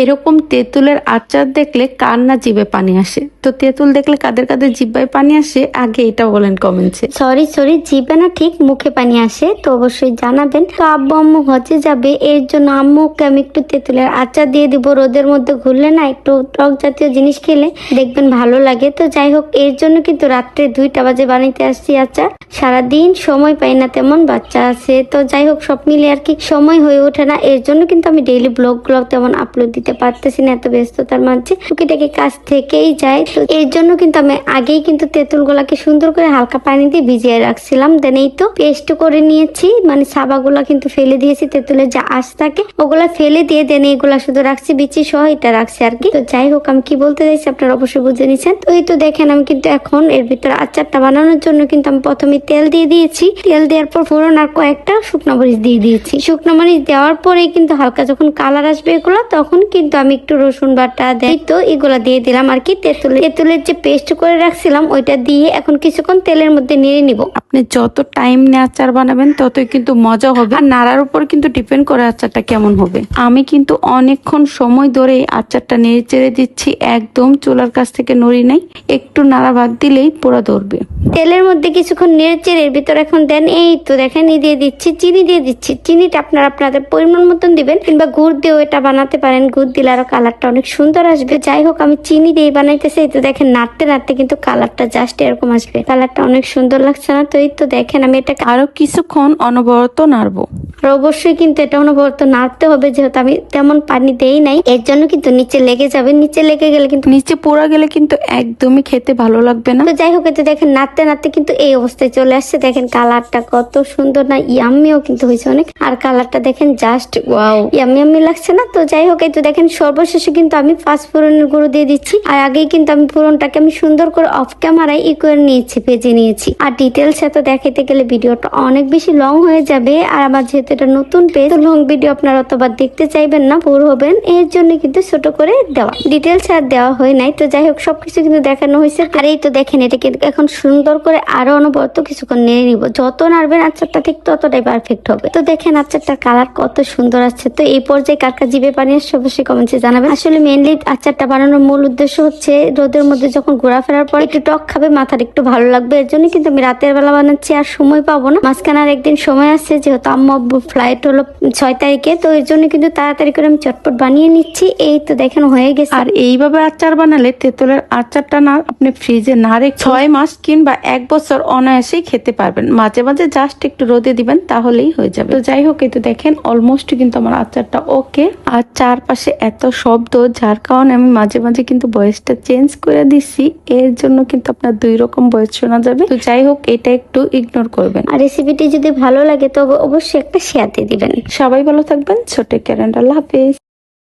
এরকম তেঁতুলের আচার দেখলে কার না জিভে পানি আসে? তো তেঁতুল দেখলে কাদের কাদের জিব্বায় পানি আসে? আগে এটা বলেন কমেন্টসে। সরি সরি, জিভে না ঠিক মুখে পানি আসে, তো অবশ্যই জানাবেন। তো আব্বু, আম্মু হজে যাবে, এর জন্য আম্মুকে আমি একটু তেঁতুলের আচার দিয়ে দিব। রোদের মধ্যে ঘুরলে না একটু টক জাতীয় জিনিস খেলে দেখবেন ভালো লাগে। তো যাই হোক, এর জন্য কিন্তু রাত্রে দুইটা বাজে বানাইতে আসছি আচার। সারাদিন সময় পাই না তেমন, বাচ্চা আছে। তো যাই হোক, সব মিলে আর কি সময় হয়ে ওঠে না। এর জন্য কিন্তু আমি ডেইলি ব্লগগুলো তেমন আপলোড দিতে পারতেছি না এত ব্যস্ততার মাঝে। টুকিটাকি কাজ থেকেই যায়। তো এর জন্য কিন্তু আমি আগেই কিন্তু তেঁতুল গুলাকে সুন্দর করে হালকা পানি দিয়ে ভিজিয়ে রাখছিলাম। দেন এই তো পেস্ট করে নিয়েছি। মানে সাবাগুলা কিন্তু ফেলে দিয়েছি তেঁতুলের যে আঁশ থাকে ওগুলা ফেলে দিয়ে দেন এগুলা শুধু রাখছি, বিচি সহ এটা রাখছি আর কি। তো যাই হোক, আমি কি বলতে চাইছি আপনারা অবশ্যই বুঝে নিচ্ছেন তো এই তো দেখেন, আমি কিন্তু এখন এর ভিতরে আচারটা বানানোর জন্য কিন্তু আমি প্রথমে তেল দিয়ে দিয়েছি। তেল দেওয়ার পর ফোড়ন আর কয়েকটা শুকনো মরিচ দিয়ে দিয়েছি। শুকনো মরিচ দেওয়ার পরে কিন্তু হালকা যখন কালার আসবে এগুলো, তখন কিন্তু আমি একটু রসুন বাটা দেই। তো এগুলা দিয়ে দিলাম আর কি তেঁতুলের তেঁতুলের যে পেস্ট করে রাখছিলাম ওইটা দিয়ে এখন কিছুক্ষণ তেলের মধ্যে নেড়ে নিব। আপনি যত টাইম নিয়ে আচার বানাবেন ততই কিন্তু মজা হবে। আর নাড়ার উপর কিন্তু ডিপেন্ড করে আচারটা কেমন হবে। আমি কিন্তু অনেকক্ষণ সময় ধরে আচারটা নেড়ে চেড়ে দিচ্ছি একদম চুলার কাছ থেকে নড়ি নাই। একটু নাড়া ভাগ দিলেই পুরো ধরবে। তেলের মধ্যে কিছুক্ষণ নেড়ে চেড়ে এর ভিতর এখন দেন এই তো দেখেন এই দিয়ে দিচ্ছি চিনি দিয়ে দিচ্ছি। চিনিটা আপনারা আপনাদের পরিমাণ মতন দিবেন কিংবা গুড় দিয়েও এটা বানাতে পারেন। গুড় দিলে আরও কালারটা অনেক সুন্দর আসবে। যাই হোক আমি চিনি দিয়ে বানাইতেছি। এই তো দেখেন নাড়তে নাড়তে কিন্তু কালারটা জাস্ট এরকম আসবে। কালারটা অনেক সুন্দর লাগছে না? তো এই তো দেখেন আমি এটা আরও কিছুক্ষণ অনবরত নাড়বো। আর অবশ্যই কিন্তু এটা অনবরত নাড়তে হবে যেহেতু আমি তেমন পানি দেই নাই। এর জন্য কিন্তু নিচে লেগে যাবে। নিচে লেগে গেলে কিন্তু নিচে পোড়া গেলে কিন্তু একদমই খেতে ভালো লাগবে না। তো যাই হোক এতে দেখেন নাড়তে নাড়তে কিন্তু এই অবস্থায় চলে আসছে। দেখেন কালারটা কত সুন্দর না? ইয়াম্মিও কিন্তু হয়েছে অনেক। আর কালারটা দেখেন জাস্ট ওয়াও ইয়াম্মি ইয়াম্মি লাগছে না? তো যাই হোক এই তো দেখেন, সর্বশেষে কিন্তু আমি ফার্স্ট ফোড়নের গুঁড়ো দিয়ে দিচ্ছি। আর আগেই কিন্তু আমি ফোড়নটাকে আমি সুন্দর করে অফ ক্যামেরায় ই করে নিয়েছি, ভেজে নিয়েছি। আর ডিটেলস এত দেখাইতে গেলে ভিডিওটা অনেক বেশি লং হয়ে যাবে। আর আমার যেহেতু এটা নতুন পেজ লং ভিডিও আপনারা অতবার দেখতে চাইবেন না বোর হবেন। এর জন্য কিন্তু ছোট করে দেওয়া। ডিটেলস আর দেওয়া হয় নাই। তো যাই হোক, সবকিছু কিন্তু দেখানো হয়েছে। আর এই তো দেখেন, এটা কিন্তু এখন সুন্দর করে আরও অনবরত কিছুক্ষণ নেড়ে নিব। যত নাড়বেন আচারটা ঠিক ততটাই পারফেক্ট হবে। তো দেখেন, আচারটার কালার কত সুন্দর আছে তো এই পর্যায়ে কার কার জিভে পানি আসছে অবশ্যই কমেন্টে জানাবেন। আসলে মেনলি আচারটা বানানোর মূল উদ্দেশ্য হচ্ছে রোদের মধ্যে যখন ঘোরাফেরার পর একটু টক খাবে, মাথার একটু ভালো লাগবে। এর জন্য কিন্তু আমি রাতের বেলা বানাচ্ছি আর সময় পাবো না। মাঝখানে আর একদিন সময় আসছে যেহেতু আম্মু ফ্লাইট হলো ছয় তারিখে, তো এর জন্য কিন্তু তাড়াতাড়ি করে আমি চটপট বানিয়ে নিচ্ছি। এই তো দেখেন, হয়ে গেছে। আর এইভাবে আচার বানালে তেঁতুলের আচারটা না আপনি ফ্রিজে না রেখে ছয় মাস কিংবা এক বছর অনায়াসেই খেতে পারবেন। মাঝে মাঝে জাস্ট একটু রোদে দিবেন, তাহলেই হয়ে যাবে। তো যাই হোক, এই তো দেখেন অলমোস্ট কিন্তু আমার আচারটা ওকে আর চারপাশে এত শব্দ যার কারণে আমি মাঝে মাঝে কিন্তু বয়সটা চেঞ্জ করে দিছি। এর জন্য কিন্তু আপনার দুই রকম বয়স শোনা যাবে। তো যাই হোক এটা একটু ইগনোর করবেন। আর রেসিপিটি যদি ভালো লাগে তবে অবশ্যই একটা শেয়ার দিয়ে দিবেন। সবাই ভালো থাকবেন ছোট ক্যারেন্ডার আল্লাহ হাফেজ।